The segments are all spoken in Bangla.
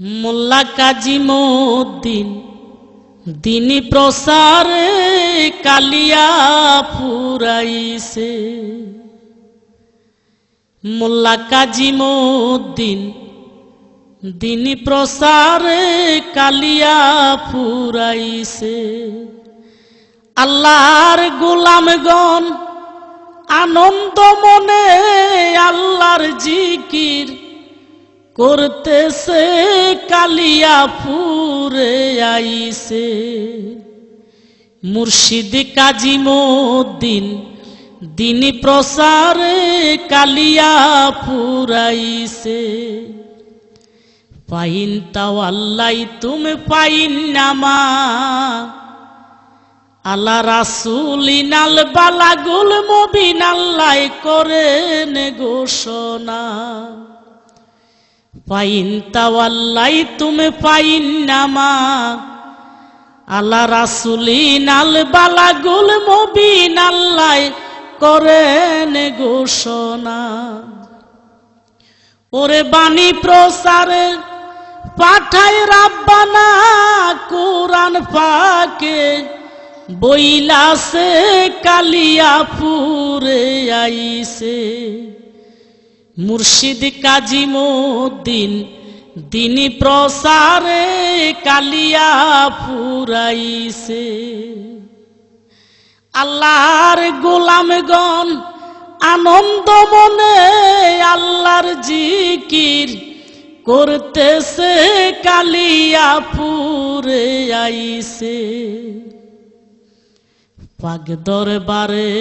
মোল্লা কাজিমুদ্দিন দিনী প্রসারে কালিয়া ফুরাইছে। মোল্লা কাজিমুদ্দিন দিনী প্রসারে কালিয়া ফুরাইছে। আল্লাহর গোলামগণ, আনন্দ মনে আল্লাহর জিকির করতেছে কালিয়া ফুরে আইছে মুর্শিদ কাজিমুদ্দিন দিন প্রসারে কালিয়া ফুরাইছে পাইন তাও আল্লাহ তুমি পাইন নামা। আল্লাহ রাসুলিনাল বালাগুল মবিন আল্লাহ করেন ঘোষণা। পাইন তাওয়াল্লাই তুমি পাইন নামা। আল্লাহ রাসুলিন আল বালাগুল মবিন আল্লাহ করেন ঘোষণা। ওরে বাণী প্রসারে পাঠায় রাব্বানা, কোরআন পাকে বইলাসে কালিয়া পুরে আইছে। মুর্শিদ কাজিমুদ্দিন, দিনী প্রসারে কালিয়া ফুরাইছে। আল্লাহর গোলামগণ আনন্দ মনে আল্লাহর জিকির করতেছে, কালিয়া পুরে আইছে। পাগ দরবারে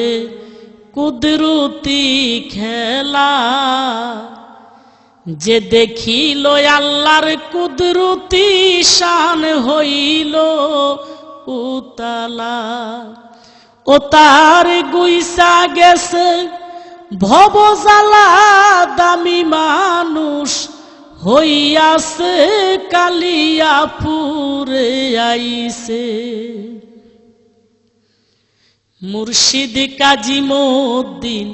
কুদরতি খেলা যে দেখিল আল্লাহর কুদরতি শান হইল উতালা, ও তার গুইসা গেছে ভবজালা দামি মানুষ হইয়াছে কালিয়া পুরে আইছে। মুর্শিদ কাজিমুদ্দিন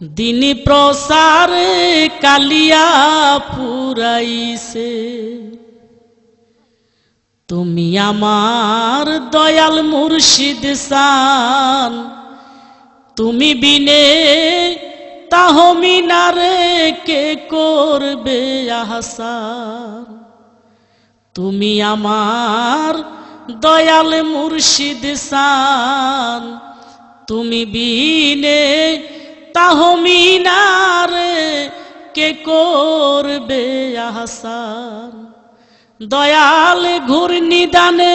দিনী প্রসারে কালিয়া পুরাইছে তুমি আমার দয়াল মুর্শিদ সান। তুমি বিনে তাহমিনারে কে করবে আহসান। তুমি আমার দয়াল মুর্শিদ সান। তুমি বিনে তাহমিনারে কে করবে আহসান? দয়াল ঘূর্ণিদানে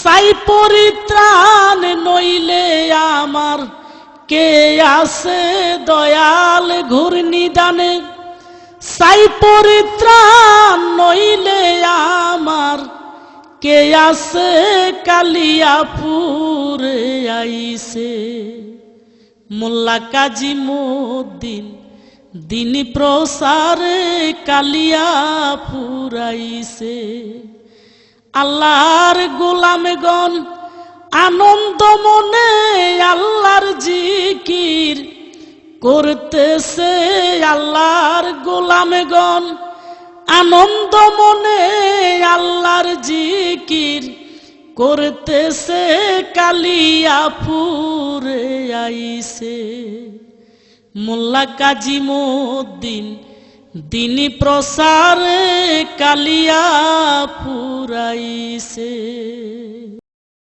সাই পরিত্রাণ নইলে আমার কে আছে? দয়াল ঘূর্ণিদানে সাই পরিত্রাণ নইলে আমার কে আছে? কালিয়াপুরে আইছে মোল্লা কাজিমুদ্দিন, দিন প্রসারে কালিয়া আইছে আল্লাহর গোলামগণ, আনন্দ মনে আল্লাহর জিকির করতেছে। আল্লাহর গোলামগণ, আনন্দ মনে আল্লাহর জিকির করতেছে কালিয়াপুরে আইছে মোল্লা কাজী কাজিমুদ্দিন দিনী প্রসারে কালিয়াপুর আইছে